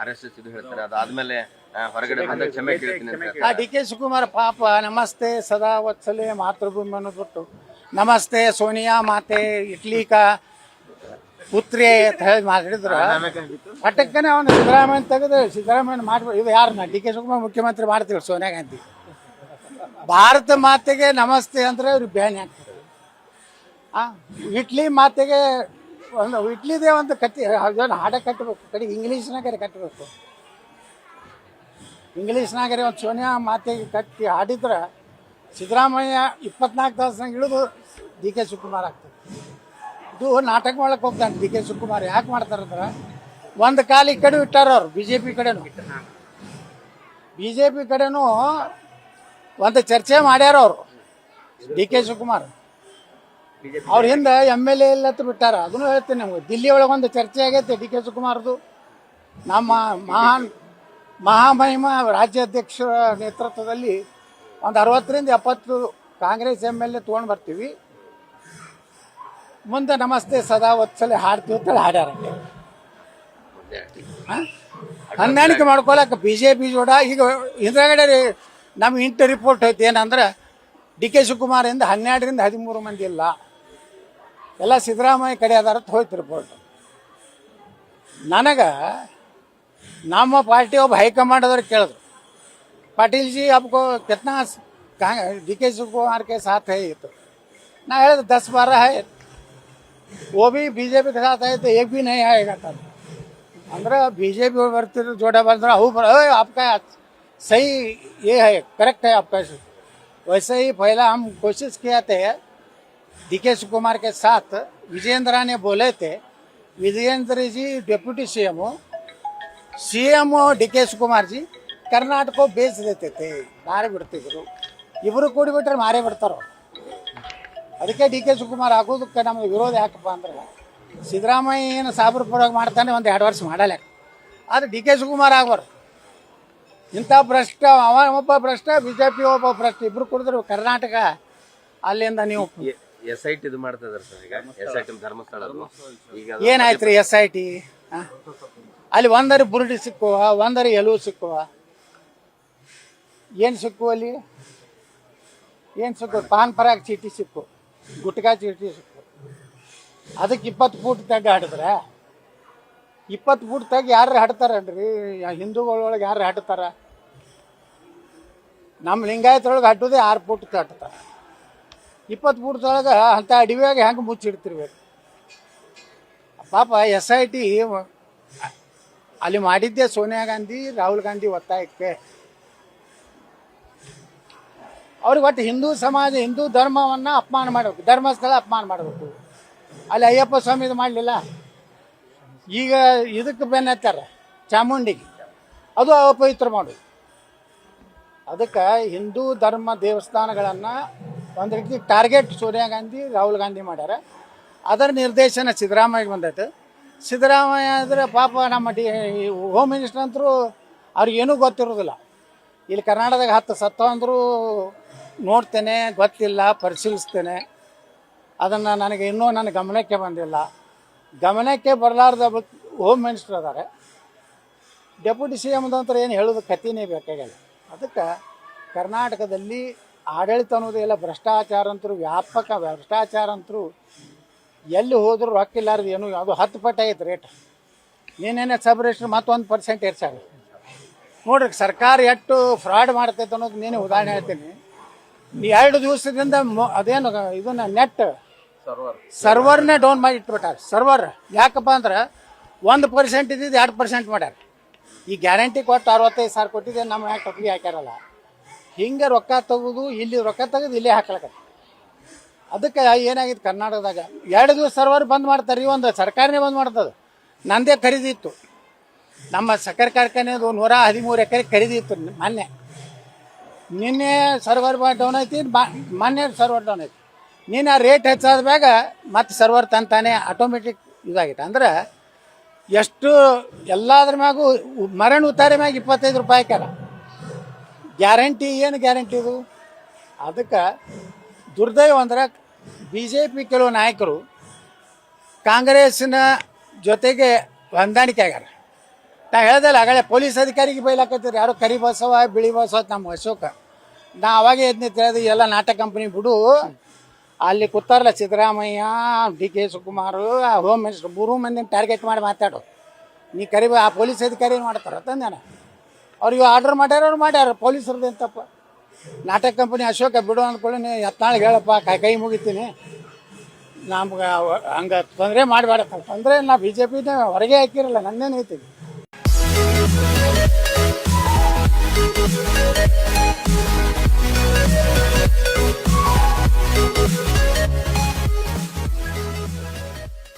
R S S ಇದು ಹೇಳ್ತಾರೆ. ಅದಾದ್ಮೇಲೆ ಹೊರಗಡೆ ಬಂದ ಕ್ಷಮೆ ಕೇಳ್ತೀನಿ ಅಂತ ಆ ಡಿ ಕೆ ಶಿವಕುಮಾರ್ ಪಾಪ ನಮಸ್ತೆ ಸದಾ ವತ್ಸಲೆ ಮಾತೃಭೂಮಿ ಅನ್ನೋದ್ಬಿಟ್ಟು ನಮಸ್ತೆ ಸೋನಿಯಾ ಮಾತೆ ಇಟ್ಲಿ ಕಾ ಪುತ್ರಿ ಅಂತ ಹೇಳಿ ಮಾತಾಡಿದ್ರು. ಪಟಕ್ಕನೆ ಅವನು ಸಿದ್ದರಾಮಯ್ಯ ತೆಗೆದು ಸಿದ್ದರಾಮಯ್ಯ ಮಾಡ್ಬೋದು ಇದು ಯಾರನ್ನ ಡಿ ಕೆ ಶಿವಕುಮಾರ್ ಮುಖ್ಯಮಂತ್ರಿ ಮಾಡ್ತೀವಿ ಸೋನಿಯಾ ಗಾಂಧಿ. ಭಾರತ ಮಾತೆಗೆ ನಮಸ್ತೆ ಅಂದ್ರೆ ಅವ್ರಿಗೆ ಬ್ಯಾನ್ ಹಾಕ್ತಾರೆ ಆ ಇಟ್ಲಿ ಮಾತೆಗೆ ಒಂದು ಇಟ್ಲಿದೇ ಒಂದು ಕಟ್ಟಿ ಅದೊಂದು ಹಾಡ ಕಟ್ಟಬೇಕು ಕಡೆ ಇಂಗ್ಲೀಷ್ನಾಗರೆ ಕಟ್ಟಬೇಕು ಇಂಗ್ಲೀಷ್ನಾಗರೆ ಒಂದು ಸೋನಿಯಾ ಮಾತೆ ಕಟ್ಟಿ ಹಾಡಿದ್ರೆ ಸಿದ್ದರಾಮಯ್ಯ ಇಪ್ಪತ್ನಾಲ್ಕು ತಾಸನಾಗ ಇಳಿದು ಡಿ ಕೆ ಶಿವಕುಮಾರ್ ಆಗ್ತದೆ. ಇದು ನಾಟಕ ಮಾಡಕ್ಕೆ ಹೋಗ್ತಾನೆ ಡಿ ಕೆ ಶಿವಕುಮಾರ್. ಯಾಕೆ ಮಾಡ್ತಾರಂದ್ರೆ ಒಂದು ಕಾಲ ಈ ಕಡೆ ಇಟ್ಟಾರ ಅವ್ರು ಬಿ ಜೆ ಪಿ ಕಡೆನೂ. ಬಿ ಜೆ ಪಿ ಕಡೆನೂ ಒಂದು ಚರ್ಚೆ ಮಾಡ್ಯಾರ ಅವರು ಡಿ ಕೆ ಶಿವಕುಮಾರ್. ಅವ್ರ ಹಿಂದೆ ಎಂ ಎಲ್ ಎ ಎಲ್ಲ ಬಿಟ್ಟಾರ. ಅದನ್ನು ಹೇಳ್ತೀನಿ ನಮ್ಗೆ. ದಿಲ್ಲಿ ಒಳಗೆ ಒಂದು ಚರ್ಚೆ ಆಗೈತೆ ಡಿ ಕೆ ಶಿವಕುಮಾರ್ದು. ನಮ್ಮ ಮಹಾನ್ ಮಹಾಮಹಿಮ ರಾಜ್ಯಾಧ್ಯಕ್ಷರ ನೇತೃತ್ವದಲ್ಲಿ ಒಂದು ಅರವತ್ತರಿಂದ ಎಪ್ಪತ್ತು ಕಾಂಗ್ರೆಸ್ ಎಂ ಎಲ್ ಎ ತೊಗೊಂಡು ಬರ್ತೀವಿ. ಮುಂದೆ ನಮಸ್ತೆ ಸದಾ ಒತ್ಸಲೆ ಹಾಡ್ತೀವಿ ಅಂತೇಳಿ ಹಾಡ್ಯಾರ? ಹೊಂದಾಣಿಕೆ ಮಾಡ್ಕೊಳಕ್ಕೆ ಬಿ ಜೆ ಪಿ ಜೋಡ. ಈಗ ಹಿಂದ್ಗಡೆ ರೀ- ನಮ್ಮ ಇಂಟು ರಿಪೋರ್ಟ್ ಐತಿ ಏನಂದ್ರೆ ಡಿ ಕೆ ಶಿವಕುಮಾರಿಂದ ಹನ್ನೆರಡರಿಂದ ಹದಿಮೂರು ಮಂದಿ ಇಲ್ಲ. ಎಲ್ಲ ಸಿದ್ದರಾಮಯ್ಯ ಕಡೆ ಅದಾರ ಅಂತ ಹೋಯ್ತು ರಿಪೋರ್ಟ್ ನನಗೆ ನಮ್ಮ ಪಾರ್ಟಿ ಒಬ್ಬ ಹೈಕಮಾಂಡ್ ಅವ್ರು ಕೇಳಿದ್ರು पाटिल जी आपको कितना डी के शिव कुमार के साथ है ये तो ना है दस बारह है वो भी बीजेपी के साथ है तो एक भी नहीं आएगा तब ಅಂದ್ರೆ ಬಿ ಜೆ ಪಿ ಬರ್ತಿರೋ ಜೋಡ ಬಂದ್ರೆ ಅವು ಬರ "ओए, आपका सही ये है करेक्ट है आपका वैसे ही पहला हम कोशिश किया थे डी के शिव कुमार के साथ विजेंद्र ने बोले थे Vijendra ji deputy CM CM D K Shivakumar ji Karnataka base ದೇತೈತೆ ಮಾರೇ ಬಿಡ್ತಿದ್ರು ಇಬ್ಬರು ಕೂಡಿ ಬಿಟ್ರೆ ಮಾರೇ ಬಿಡ್ತಾರ ಅದಕ್ಕೆ ಡಿ ಕೆ ಶಿವಕುಮಾರ್ ಆಗೋದಕ್ಕೆ ನಮ್ಗೆ ವಿರೋಧ ಯಾಕಪ್ಪ ಅಂದ್ರೆ ಸಿದ್ದರಾಮಯ್ಯ ಏನು ಸಾಬ್ರ ಪರವಾಗಿ ಮಾಡ್ತಾನೆ ಒಂದು ಎರಡು ವರ್ಷ ಮಾಡಲ್ಲ ಆದ್ರೆ ಡಿ ಕೆ ಶಿವಕುಮಾರ್ ಆಗ್ಬಾರ್ದು ಇಂಥ ಭ್ರಷ್ಟ ಅವ ಒಬ್ಬ ಭ್ರಷ್ಟ ಬಿ ಜೆ ಪಿ ಒಬ್ಬ ಭ್ರಷ್ಟ ಇಬ್ರು ಕುಡಿದ್ರು ಕರ್ನಾಟಕ ಅಲ್ಲಿಂದ ನೀವು ಎಸ್ ಐ ಟಿ ಇದು ಮಾಡ್ತಾ ಇದಾರೆ ಸರ್ ಈಗ. ಎಸ್ ಐ ಟಿ ಧರ್ಮಸ್ಥಳ ಅದು. ಈಗ ಅದು ಏನಾಯ್ತು ರೀ ಎಸ್ ಐ ಟಿ ಅಲ್ಲಿ ಒಂದರಿ ಬುರುಡಿ ಸಿಕ್ಕುವ ಒಂದರಿ ಎಲುವು ಸಿಕ್ಕುವ. ಏನು ಸಿಕ್ಕು ಅಲ್ಲಿ? ಏನು ಸಿಕ್ಕು ಪಾನ್ ಪರಾಗ್ ಚೀಟಿ ಸಿಕ್ಕು. ಗುಟ್ಕಾ ಚೀಟಿ ಸಿಕ್ಕು. ಅದಕ್ಕೆ ಇಪ್ಪತ್ತು ಫೂಟ್ ತಗ್ಗ ಹಾಡಿದ್ರೆ? ಇಪ್ಪತ್ತು ಫೂಟ್ ತಗ್ಗ ಯಾರು ಹಡ್ತಾರನ್ರಿ? ಹಿಂದೂಗಳೊಳಗೆ ಯಾರು ಹಾಡ್ತಾರ? ನಮ್ಮ ಲಿಂಗಾಯತ್ರೊಳಗೆ ಹಟ್ಟುದೇ ಆರು ಫೂಟ್ ಹಾಡ್ತಾರೆ ಇಪ್ಪತ್ತು ಫೂಟ್ದೊಳಗೆ ಅಂಥ ಅಡಿವಾಗ ಹೆಂಗೆ ಮುಚ್ಚಿಡ್ತಿರ್ಬೇಕು. ಪಾಪ ಎಸ್ ಐ ಟಿ ಅಲ್ಲಿ ಮಾಡಿದ್ದೆ ಸೋನಿಯಾ ಗಾಂಧಿ, ರಾಹುಲ್ ಗಾಂಧಿ ಒತ್ತಾಯಕ್ಕೆ. ಅವ್ರಿಗೆ ಒಟ್ಟು ಹಿಂದೂ ಸಮಾಜ, ಹಿಂದೂ ಧರ್ಮವನ್ನು ಅಪಮಾನ ಮಾಡಬೇಕು, ಧರ್ಮಸ್ಥಳ ಅಪಮಾನ ಮಾಡಬೇಕು. ಅಲ್ಲಿ ಅಯ್ಯಪ್ಪ ಸ್ವಾಮಿ ಇದು ಮಾಡಲಿಲ್ಲ. ಈಗ ಇದಕ್ಕೆ ಬೆನ್ನತ್ತಾರೆ ಚಾಮುಂಡಿಗೆ. ಅದು ಅಪವಿತ್ರ ಮಾಡೋದು. ಅದಕ್ಕೆ ಹಿಂದೂ ಧರ್ಮ ದೇವಸ್ಥಾನಗಳನ್ನು ಒಂದು ರೀತಿ ಟಾರ್ಗೆಟ್ ಸೋನಿಯಾ ಗಾಂಧಿ, ರಾಹುಲ್ ಗಾಂಧಿ ಮಾಡ್ಯಾರ. ಅದರ ನಿರ್ದೇಶನ ಸಿದ್ದರಾಮಯ್ಯ ಬಂದೈತೆ. ಸಿದ್ದರಾಮಯ್ಯ ಅಂದರೆ ಪಾಪ ನಮ್ಮ ಡಿ ಹೋಮ್ ಮಿನಿಸ್ಟರ್ ಅಂತರೂ ಅವ್ರಿಗೇನೂ ಗೊತ್ತಿರೋದಿಲ್ಲ. ಇಲ್ಲಿ ಕರ್ನಾಟಕದಾಗ ಹತ್ತು ಸತ್ತ ಅಂದರೂ ನೋಡ್ತೇನೆ, ಗೊತ್ತಿಲ್ಲ, ಪರಿಶೀಲಿಸ್ತೇನೆ. ಅದನ್ನು ನನಗೆ ಇನ್ನೂ ನನ್ನ ಗಮನಕ್ಕೆ ಬಂದಿಲ್ಲ. ಗಮನಕ್ಕೆ ಬರಲಾರ್ದ ಹೋಮ್ ಮಿನಿಸ್ಟರ್ ಅದಾರೆ. ಡೆಪ್ಯೂಟಿ ಸಿ ಎಮ್ದಂತರ ಏನು ಹೇಳೋದು ಕಥೆನೇ ಬೇಕಾಗಿಲ್ಲ. ಅದಕ್ಕೆ ಕರ್ನಾಟಕದಲ್ಲಿ ಆಡಳಿತ ಅನ್ನೋದೇ ಎಲ್ಲ ಭ್ರಷ್ಟಾಚಾರ ಅಂತರೂ ವ್ಯಾಪಕ ಭ್ರಷ್ಟಾಚಾರ ಅಂತರೂ ಎಲ್ಲಿ ಹೋದರೂ ರೊಕ್ಕ ಇಲ್ಲಾರ್ದು ಏನು ಅದು ಹತ್ತು ಪಟ್ಟು ಐತೆ ರೇಟ್ ನೀನೇನೆ ಸಬ್ ರಿಜಿಸ್ಟ್ರ್ ಮತ್ತೊಂದು ಪರ್ಸೆಂಟ್ ಏರ್ಸಾಗ ನೋಡ್ರಿ ಸರ್ಕಾರ ಎಷ್ಟು ಫ್ರಾಡ್ ಮಾಡ್ತೈತೆ ಅನ್ನೋದು ನೀನು ಉದಾಹರಣೆ ಹೇಳ್ತೀನಿ. ಎರಡು ದಿವಸದಿಂದ ಅದೇನು ಇದನ್ನ ನೆಟ್ ಸರ್ವರ್ನೇ ಡೌನ್ ಮಾಡಿ ಇಟ್ಬಿಟ್ಟಾರ. ಸರ್ವರ್ ಯಾಕಪ್ಪ ಅಂದ್ರೆ ಒಂದು ಪರ್ಸೆಂಟ್ ಇದ್ದಿದ್ದು ಎರಡು ಪರ್ಸೆಂಟ್ ಮಾಡ್ಯಾರ. ಈ ಗ್ಯಾರಂಟಿ ಕೊಟ್ಟು ಅರವತ್ತೈದು ಸಾವಿರ ಕೊಟ್ಟಿದ್ದೆ ನಮ್ಮ ಯಾಕೆ ಟಪ್ಪಿಗೆ ಹಾಕ್ಯಾರಲ್ಲ. ಹಿಂಗೆ ರೊಕ್ಕ ತೆಗೆದು, ಇಲ್ಲಿ ರೊಕ್ಕ ತೆಗೆದು, ಇಲ್ಲೇ ಹಾಕ್ಲಕ್ಕ. ಅದಕ್ಕೆ ಏನಾಗಿತ್ತು ಕರ್ನಾಟಕದಾಗ? ಎರಡು ದಿವಸ ಸರ್ವರ್ ಬಂದ್ ಮಾಡ್ತಾರೆ ಒಂದು ಸರ್ಕಾರನೇ ಬಂದ್ ಮಾಡ್ತದೆ. ನಂದೇ ಖರೀದಿ ಇತ್ತು ನಮ್ಮ ಸಕ್ಕರೆ ಕಾರ್ಖಾನೆದು ನೂರ ಹದಿಮೂರು ಎಕರೆ ಖರೀದಿ ಇತ್ತು ಮೊನ್ನೆ. ನಿನ್ನೆ ಸರ್ವರ್ ಡೌನ್ ಐತಿ ಮೊನ್ನೆ ಸರ್ವರ್ ಡೌನ್ ಐತಿ. ನಿನ್ನೆ ರೇಟ್ ಹೆಚ್ಚಾದ ಮ್ಯಾಗ ಮತ್ತೆ ಸರ್ವರ್ ತಂತಾನೆ ಆಟೋಮೆಟಿಕ್ ಇದಾಗೈತೆ ಅಂದ್ರೆ ಎಷ್ಟು, ಎಲ್ಲದ್ರ ಮ್ಯಾಗೂ ಮರಣ ಉತ್ತಾರೆ ಮ್ಯಾಗ ಇಪ್ಪತ್ತೈದು ರೂಪಾಯಿ ಹಾಕ್ಯಾರ. ಗ್ಯಾರಂಟಿ, ಏನು ಗ್ಯಾರಂಟಿ ಇದು ಅದಕ್ಕೆ ದುರ್ದೈವ ಅಂದ್ರೆ ಬಿ ಜೆ ಪಿ ಕೆಲವು ನಾಯಕರು ಕಾಂಗ್ರೆಸ್ನ ಜೊತೆಗೆ ಹೊಂದಾಣಿಕೆ ಆಗ್ಯಾರ. ನಾ ಹೇಳ್ದಲ್ಲ ಆಗಲೇ ಪೊಲೀಸ್ ಅಧಿಕಾರಿಗೆ ಬೈಲಾಕತ್ತೀರಿ. ಯಾರು ಕರಿ ಬಸವ, ಬಿಳಿ ಬಸವ, ನಮ್ಮ ಅಶೋಕ. ನಾ ಅವಾಗೇ ಎದ್ನಿ ತಿಳಿದು ಎಲ್ಲ ನಾಟಕ ಕಂಪ್ನಿ ಬಿಡು. ಅಲ್ಲಿ ಕೂತಾರಲ್ಲ Siddaramaiah, D K Shivakumar home minister ಮೂರು ಮಂದಿನ ಟಾರ್ಗೆಟ್ ಮಾಡಿ ಮಾತಾಡು. ನೀ ಕರಿಬ ಆ ಪೊಲೀಸ್ ಅಧಿಕಾರಿ ಮಾಡ್ತಾರ ತಂದೇನ ಅವ್ರಿಗೆ ಆರ್ಡರ್ ಮಾಡ್ಯಾರ, ಅವ್ರು ಮಾಡ್ಯಾರ. ಪೊಲೀಸರದ್ದು ಎಂತಪ್ಪ? ನಾಟಕ ಕಂಪನಿ ಅಶೋಕ ಬಿಡು ಅಂದ್ಕೊಳ್ಳಿ ನೀ ಎತ್ತಾಳಿಗೆ ಹೇಳಪ್ಪ, ಕೈ ಕೈ ಮುಗಿತೀನಿ. ನಮ್ಗೆ ಹಂಗೆ ತೊಂದರೆ ಮಾಡಬೇಡ ತೊಂದರೆ ನಾ ಬಿ ಜೆ ಪಿನೇ ಹೊರಗೆ ಹಾಕಿರಲ್ಲ, ನನ್ನೇನು ಐತಿ